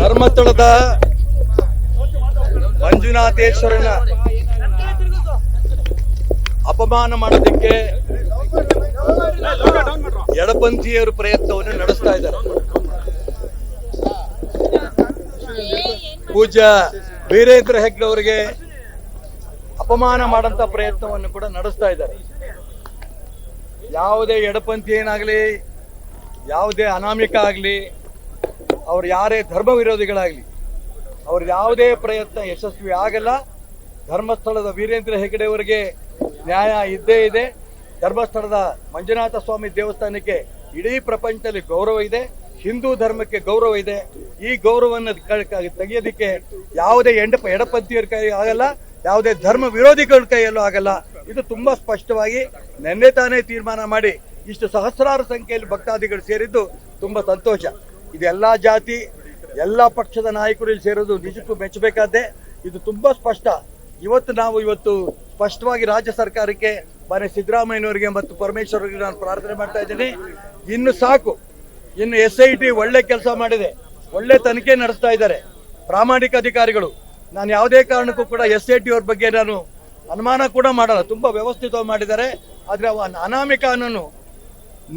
ಧರ್ಮಸ್ಥಳದ ಮಂಜುನಾಥೇಶ್ವರನ ಅಪಮಾನ ಮಾಡೋದಕ್ಕೆ ಎಡಪಂಥೀಯರು ಪ್ರಯತ್ನವನ್ನು ನಡೆಸ್ತಾ ಇದ್ದಾರೆ. ಪೂಜ್ಯ ವೀರೇಂದ್ರ ಹೆಗ್ಡೆ ಅವರಿಗೆ ಅಪಮಾನ ಮಾಡಂತ ಪ್ರಯತ್ನವನ್ನು ಕೂಡ ನಡೆಸ್ತಾ ಇದ್ದಾರೆ. ಯಾವುದೇ ಎಡಪಂಥಿ ಏನಾಗಲಿ ಯಾವುದೇ ಅನಾಮಿಕ ಆಗಲಿ ಅವ್ರು ಯಾರೇ ಧರ್ಮ ವಿರೋಧಿಗಳಾಗಲಿ, ಅವ್ರ ಯಾವುದೇ ಪ್ರಯತ್ನ ಯಶಸ್ವಿ ಆಗಲ್ಲ. ಧರ್ಮಸ್ಥಳದ ವೀರೇಂದ್ರ ಹೆಗಡೆ ಅವರಿಗೆ ನ್ಯಾಯ ಇದ್ದೇ ಇದೆ. ಧರ್ಮಸ್ಥಳದ ಮಂಜುನಾಥ ಸ್ವಾಮಿ ದೇವಸ್ಥಾನಕ್ಕೆ ಇಡೀ ಪ್ರಪಂಚದಲ್ಲಿ ಗೌರವ ಇದೆ. ಹಿಂದೂ ಧರ್ಮಕ್ಕೆ ಗೌರವ ಇದೆ. ಈ ಗೌರವವನ್ನು ತೆಗೆಯೋದಕ್ಕೆ ಯಾವುದೇ ಎಂಡ, ಎಡಪಂಥೀಯರ ಕೈ ಆಗಲ್ಲ, ಯಾವುದೇ ಧರ್ಮ ವಿರೋಧಿಗಳ ಕೈಯಲ್ಲೂ ಆಗಲ್ಲ. ಇದು ತುಂಬಾ ಸ್ಪಷ್ಟವಾಗಿ ನಿನ್ನೆ ತಾನೇ ತೀರ್ಮಾನ ಮಾಡಿ ಇಷ್ಟು ಸಹಸ್ರಾರು ಸಂಖ್ಯೆಯಲ್ಲಿ ಭಕ್ತಾದಿಗಳು ಸೇರಿದ್ದು ತುಂಬಾ ಸಂತೋಷ. ಇದೆಲ್ಲಾ ಜಾತಿ, ಎಲ್ಲ ಪಕ್ಷದ ನಾಯಕರು ಇಲ್ಲಿ ಸೇರೋದು ನಿಜಕ್ಕೂ ಮೆಚ್ಚಬೇಕಾದ್ದೆ ಇದು ತುಂಬಾ ಸ್ಪಷ್ಟ. ಇವತ್ತು ನಾವು ಇವತ್ತು ಸ್ಪಷ್ಟವಾಗಿ ರಾಜ್ಯ ಸರ್ಕಾರಕ್ಕೆ ಮನೆ ಸಿದ್ದರಾಮಯ್ಯನವರಿಗೆ ಮತ್ತು ಪರಮೇಶ್ವರವರಿಗೆ ನಾನು ಪ್ರಾರ್ಥನೆ ಮಾಡ್ತಾ ಇದ್ದೀನಿ. ಇನ್ನು ಸಾಕು. ಇನ್ನು ಎಸ್ ಐ ಟಿ ಒಳ್ಳೆ ಕೆಲಸ ಮಾಡಿದೆ. ಒಳ್ಳೆ ತನಿಖೆ ನಡೆಸ್ತಾ ಇದ್ದಾರೆ. ಪ್ರಾಮಾಣಿಕ ಅಧಿಕಾರಿಗಳು. ನಾನು ಯಾವುದೇ ಕಾರಣಕ್ಕೂ ಕೂಡ ಎಸ್ ಐ ಟಿ ಅವ್ರ ಬಗ್ಗೆ ನಾನು ಅನುಮಾನ ಕೂಡ ಮಾಡಲ್ಲ. ತುಂಬಾ ವ್ಯವಸ್ಥಿತವಾಗಿ ಮಾಡಿದ್ದಾರೆ. ಆದರೆ ಅನಾಮಿಕ ಅನ್ನೋನು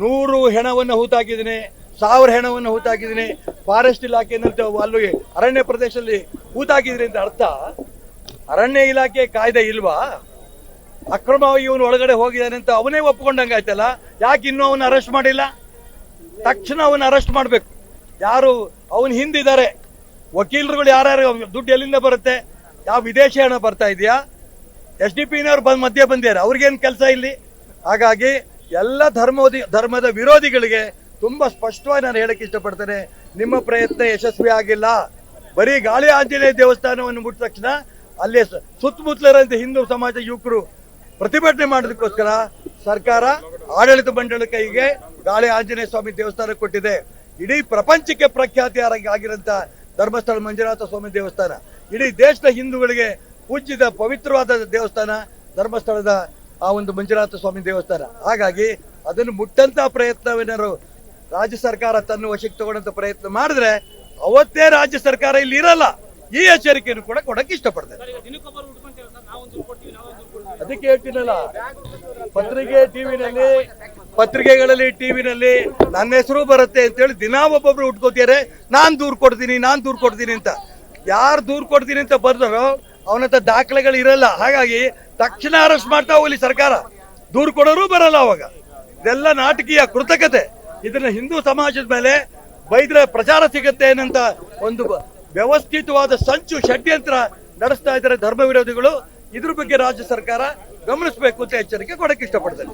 ನೂರು ಹೆಣವನ್ನು ಹೂತಾಕಿದ್ದೀನಿ. ಸಾವಿರ ಹೆಣವನ್ನು ಹೂತಾಕಿದ್ದೀನಿ. ಫಾರೆಸ್ಟ್ ಇಲಾಖೆನಂತೆ ಅಲ್ಲಿ ಅರಣ್ಯ ಪ್ರದೇಶದಲ್ಲಿ ಹೂತಾಕಿದ್ರಿ ಅಂತ ಅರ್ಥ? ಅರಣ್ಯ ಇಲಾಖೆ ಕಾಯ್ದೆ ಇಲ್ವಾ? ಅಕ್ರಮವಾಗಿ ಇವನು ಒಳಗಡೆ ಹೋಗಿದ್ದಾನೆ ಅಂತ ಅವನೇ ಒಪ್ಕೊಂಡಂಗಾಯ್ತಲ್ಲ ಯಾಕೆ ಇನ್ನೂ ಅವನ್ನ ಅರೆಸ್ಟ್ ಮಾಡಿಲ್ಲ? ತಕ್ಷಣ ಅವನ್ನ ಅರೆಸ್ಟ್ ಮಾಡಬೇಕು. ಯಾರು ಅವನ ಹಿಂದಿದ್ದಾರೆ. ವಕೀಲರುಗಳು ಯಾರ್ಯಾರು, ದುಡ್ಡು ಎಲ್ಲಿಂದ ಬರುತ್ತೆ? ಯಾವ ವಿದೇಶಿ ಹಣ ಬರ್ತಾ ಇದೆಯಾ? ಎಸ್ ಡಿ ಪಿನವ್ರು ಬಂದ್ ಮಧ್ಯೆ ಬಂದಿದ್ದಾರೆ. ಅವ್ರಿಗೇನು ಕೆಲಸ ಇಲ್ಲಿ? ಹಾಗಾಗಿ ಎಲ್ಲ ಧರ್ಮೋದಿ, ಧರ್ಮದ ವಿರೋಧಿಗಳಿಗೆ ತುಂಬಾ ಸ್ಪಷ್ಟವಾಗಿ ನಾನು ಹೇಳಕ್ ಇಷ್ಟಪಡ್ತೇನೆ. ನಿಮ್ಮ ಪ್ರಯತ್ನ ಯಶಸ್ವಿ ಆಗಿಲ್ಲ. ಬರೀ ಗಾಳಿ ಆಂಜನೇಯ ದೇವಸ್ಥಾನವನ್ನು ಮುಟ್ಟಿದ ತಕ್ಷಣ ಅಲ್ಲಿ ಸುತ್ತಮುತ್ತಲಿರಂತ ಹಿಂದೂ ಸಮಾಜ ಯುವಕರು ಪ್ರತಿಭಟನೆ ಮಾಡೋದಕ್ಕೋಸ್ಕರ ಸರ್ಕಾರ, ಆಡಳಿತ ಮಂಡಳ ಕೈಗೆ ಗಾಳಿ ಆಂಜನೇಯ ಸ್ವಾಮಿ ದೇವಸ್ಥಾನ ಕೊಟ್ಟಿದೆ. ಇಡೀ ಪ್ರಪಂಚಕ್ಕೆ ಪ್ರಖ್ಯಾತಿ ಆಗಿ- ಆಗಿರಂತ ಧರ್ಮಸ್ಥಳ ಮಂಜುನಾಥ ಸ್ವಾಮಿ ದೇವಸ್ಥಾನ. ಇಡೀ ದೇಶದ ಹಿಂದೂಗಳಿಗೆ ಪೂಜಿತ ಪವಿತ್ರವಾದ ದೇವಸ್ಥಾನ ಧರ್ಮಸ್ಥಳದ ಆ ಒಂದು ಮಂಜುನಾಥ ಸ್ವಾಮಿ ದೇವಸ್ಥಾನ. ಹಾಗಾಗಿ ಅದನ್ನು ಮುಟ್ಟಂತ ಪ್ರಯತ್ನವೇನಾದ್ರು ರಾಜ್ಯ ಸರ್ಕಾರ ತನ್ನ ವಶಕ್ಕೆ ತಗೊಂಡಂತ ಪ್ರಯತ್ನ ಮಾಡಿದ್ರೆ ಅವತ್ತೇ ರಾಜ್ಯ ಸರ್ಕಾರ ಇಲ್ಲಿ ಇರಲ್ಲ. ಈ ಎಚ್ಚರಿಕೆಯನ್ನು ಕೂಡ ಕೊಡಕ್ಕೆ ಇಷ್ಟಪಡ್ತೇನೆ. ಅದಕ್ಕೆ ಹೇಳ್ತೀನಲ್ಲ ಪತ್ರಿಕೆ ಟಿವಿನಲ್ಲಿ ಪತ್ರಿಕೆಗಳಲ್ಲಿ ಟಿವಿನಲ್ಲಿ ನನ್ನ ಹೆಸರು ಬರುತ್ತೆ ಅಂತ ಹೇಳಿ ದಿನಾ ಒಬ್ಬೊಬ್ರು ಉಟ್ಕೋತಿದ್ದಾರೆ. ನಾನ್ ದೂರ್ ಕೊಡ್ತೀನಿ ನಾನ್ ದೂರ್ ಕೊಡ್ತೀನಿ ಅಂತ. ಯಾರು ದೂರ್ ಕೊಡ್ತೀನಿ ಅಂತ ಬರ್ದಾರೋ ಅವನಂತ ದಾಖಲೆಗಳು ಇರಲ್ಲ. ಹಾಗಾಗಿ ತಕ್ಷಣ ಅರೆಸ್ಟ್ ಮಾಡ್ತಾ ಹೋಗ್ಲಿ ಸರ್ಕಾರ. ದೂರ್ ಕೊಡೋರು ಬರಲ್ಲ ಅವಾಗ. ಇದೆಲ್ಲ ನಾಟಕೀಯ ಕೃತಕತೆ. ಇದನ್ನ ಹಿಂದೂ ಸಮಾಜದ ಮೇಲೆ ಬೈದ್ರೆ ಪ್ರಚಾರ ಸಿಗುತ್ತೆ ಏನಂತ ಒಂದು ವ್ಯವಸ್ಥಿತವಾದ ಸಂಚು ಷಡ್ಯಂತ್ರ ನಡೆಸ್ತಾ ಇದ್ದಾರೆ ಧರ್ಮ ವಿರೋಧಿಗಳು. ಇದ್ರ ಬಗ್ಗೆ ರಾಜ್ಯ ಸರ್ಕಾರ ಗಮನಿಸಬೇಕು ಅಂತ ಎಚ್ಚರಿಕೆ ಕೊಡಕ್ಕೆ ಇಷ್ಟಪಡ್ತೇನೆ.